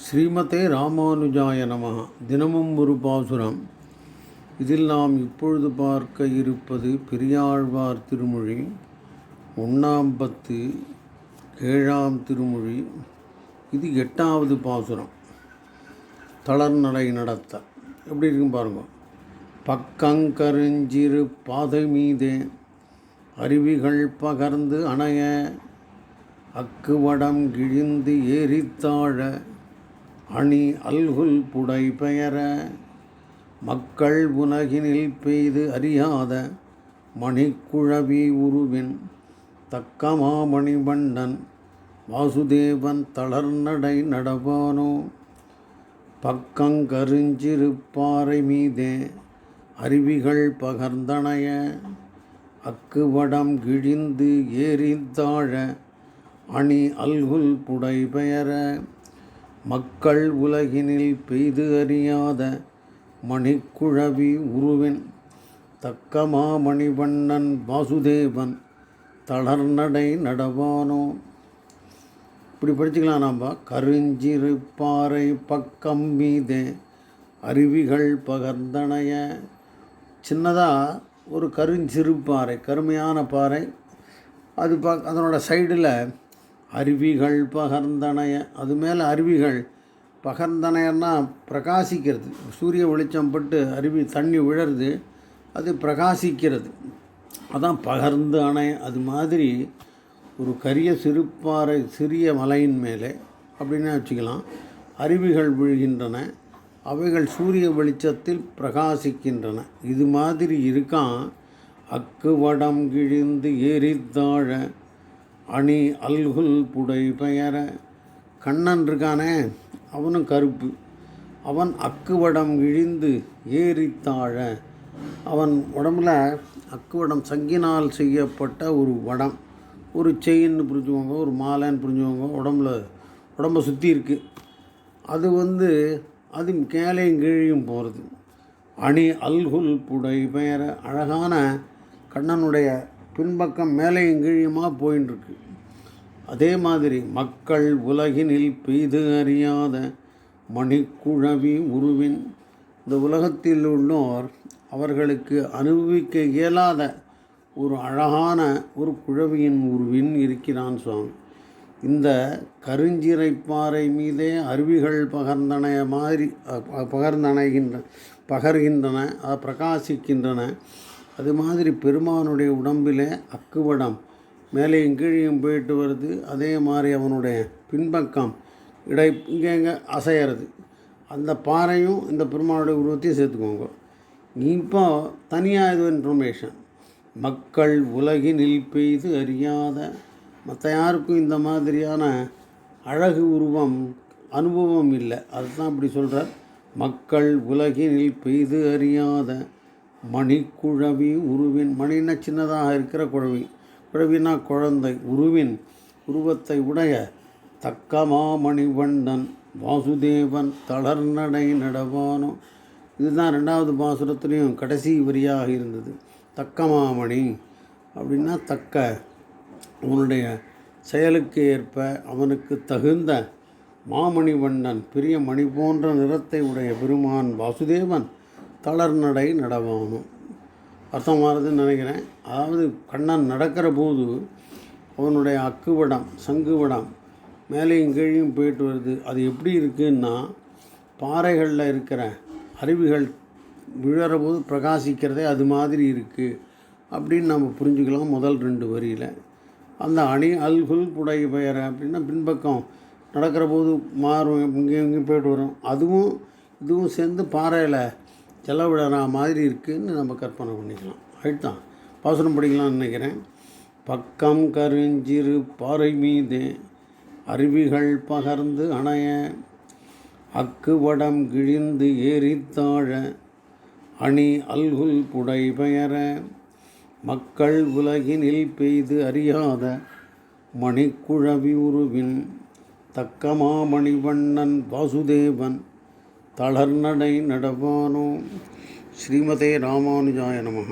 ஸ்ரீமதே ராமானுஜாய நம தினமும் ஒரு பாசுரம். இதில் நாம் இப்பொழுது பார்க்க இருப்பது பெரியாழ்வார் திருமொழி ஒன்றாம் பத்து ஏழாம் திருமொழி. இது எட்டாவது பாசுரம். தளர்நடை நடத்த. எப்படி இருக்கும் பாருங்க. பக்கங்கருஞ்சிறு பாதை மீதே அருவிகள் பகர்ந்து அணைய அக்குவடம் கிழிந்து ஏறித்தாழ அணி அல்குல் புடை பெயர மக்கள் உலகினில் பெய்து அறியாத மணிக்குழவி உருவின் தக்கமாமணி பண்டன் வாசுதேவன் தளர்நடை நடவானோ? பக்கங்கருஞ்சிறு பாறை மீதே அருவிகள் பகர்ந்தனைய அக்குவடம் கிழிந்து ஏறித்தாழ அணி அல்குல் புடை பெயர மக்கள் உலகினில் பெய்து அறியாத மணிக்குழவி உருவின் தக்கமாமணிவண்ணன் வாசுதேவன் தளர்நடை நடவானோ? இப்படி படிச்சுக்கலாம் நாம். கருஞ்சிறு பாறை பக்கம் மீதே அருவிகள் பகர்ந்தணைய. சின்னதாக ஒரு கருஞ்சிறு பாறை கருமையான பாறை. அது ப அதனோட சைடில் அருவிகள் பகர்ந்தனைய அது மேலே அருவிகள் பகர்ந்தனையன்னா பிரகாசிக்கிறது. சூரிய வெளிச்சம் பட்டு அருவி தண்ணி விழருது அது பிரகாசிக்கிறது. அதான் பகர்ந்து அணை அது மாதிரி ஒரு கரிய சிறுப்பாறை சிறிய மலையின் மேலே அப்படின்னு வச்சுக்கலாம். அருவிகள் விழுகின்றன அவைகள் சூரிய வெளிச்சத்தில் பிரகாசிக்கின்றன. இது மாதிரி இருக்கான் அக்கு வடம் கிழிந்து ஏறித்தாழ அணி அல்குல் புடை பெயர. கண்ணன் இருக்கானே அவனும் கருப்பு. அவன் அக்குவடம் இழிந்து ஏறித்தாழ அவன் உடம்புல அக்குவடம் சங்கினால் செய்யப்பட்ட ஒரு வடம். ஒரு செயின்னு புரிஞ்சுவாங்க ஒரு மாலைன்னு புரிஞ்சுவாங்க உடம்புல உடம்பை சுற்றி இருக்குது அது வந்து அது கேலையும் கீழையும் போகிறது அணி அல்குல் புடை பெயர அழகான கண்ணனுடைய பின்பக்கம் மேலேயும் கீழியுமாக போயின்னு இருக்கு அதே மாதிரி மக்கள் உலகினில் பெய்து அறியாத மணிக்குழவி உருவின் இந்த உலகத்தில் உள்ளோர் அவர்களுக்கு அனுபவிக்க இயலாத ஒரு அழகான ஒரு குழவியின் உருவின் இருக்கிறான் சுவாமி. இந்த கருஞ்சிறைப்பாறை மீதே அருவிகள் பகர்ந்தனைய மாதிரி பகர்ந்தணைகின்ற பகர்கின்றன பிரகாசிக்கின்றன. அது மாதிரி பெருமானுடைய உடம்பில் அக்குவடம் மேலேயும் கீழேயும் போயிட்டு வருது. அதே மாதிரி அவனுடைய பின்பக்கம் இடை இங்கே இங்கே அசையிறது. அந்த பாறையும் இந்த பெருமானுடைய உருவத்தையும் சேர்த்துக்கோங்க. இப்போ தனியாக இது இன்ஃபர்மேஷன் மக்கள் உலகினில் பெய்து அறியாத மற்ற யாருக்கும் இந்த மாதிரியான அழகு உருவம் அனுபவம் இல்லை. அதுதான் இப்படி சொல்கிறார் மக்கள் உலகினில் பெய்து அறியாத மணிக்குழவி உருவின் மணின சின்னதாக இருக்கிற குழவி? குழவினா குழந்தை உருவின் உருவத்தை உடைய தக்கமாமணிவண்ணன் வாசுதேவன் தளர்நடை நடவானோ? இதுதான் ரெண்டாவது பாசுரத்துலேயும் கடைசி வரியாக இருந்தது. தக்கமாமணி அப்படின்னா தக்க. அவனுடைய செயலுக்கு ஏற்ப அவனுக்கு தகுந்த மாமணிவண்ணன் பெரிய மணி போன்ற நிறத்தை உடைய பெருமான் வாசுதேவன் தளர்நடை நடவானும். அர்த்தமாகுதுன்னு நினைக்கிறேன். அதாவது கண்ணன் நடக்கிற போது அவனுடைய அக்குவடம் சங்குவடம் மேலேயும் கீழையும் போயிட்டு வருது. அது எப்படி இருக்குன்னா பாறைகளில் இருக்கிற அருவிகள் விழற போது பிரகாசிக்கிறதே அது மாதிரி இருக்குது அப்படின்னு நம்ம புரிஞ்சுக்கலாம் முதல் ரெண்டு வரியில். அந்த அணி அல்குல் புடை பெயர அப்படின்னா பின்பக்கம் நடக்கிற போது மாறும் இங்கேயும் இங்கேயும் போயிட்டு வரும். அதுவும் இதுவும் சேர்ந்து பாறையில் செலவிடறா மாதிரி இருக்குன்னு நம்ம கற்பனை பண்ணிக்கலாம். ரைட் தான் பாசனம் படிக்கலாம்னு நினைக்கிறேன். பக்கம் கருஞ்சிறு பாறை மீது அருவிகள் பகர்ந்து அணைய அக்கு வடம் கிழிந்து ஏறித்தாழ அணி அல்குல் புடை பெயர மக்கள் உலகினில் பெய்து அறியாத மணிக்குழவி உருவின் தக்கமாமணிவண்ணன் வாசுதேவன் தளர்நடை நடமானோம் ஸ்ரீமதே ராமானுஜாய நமः.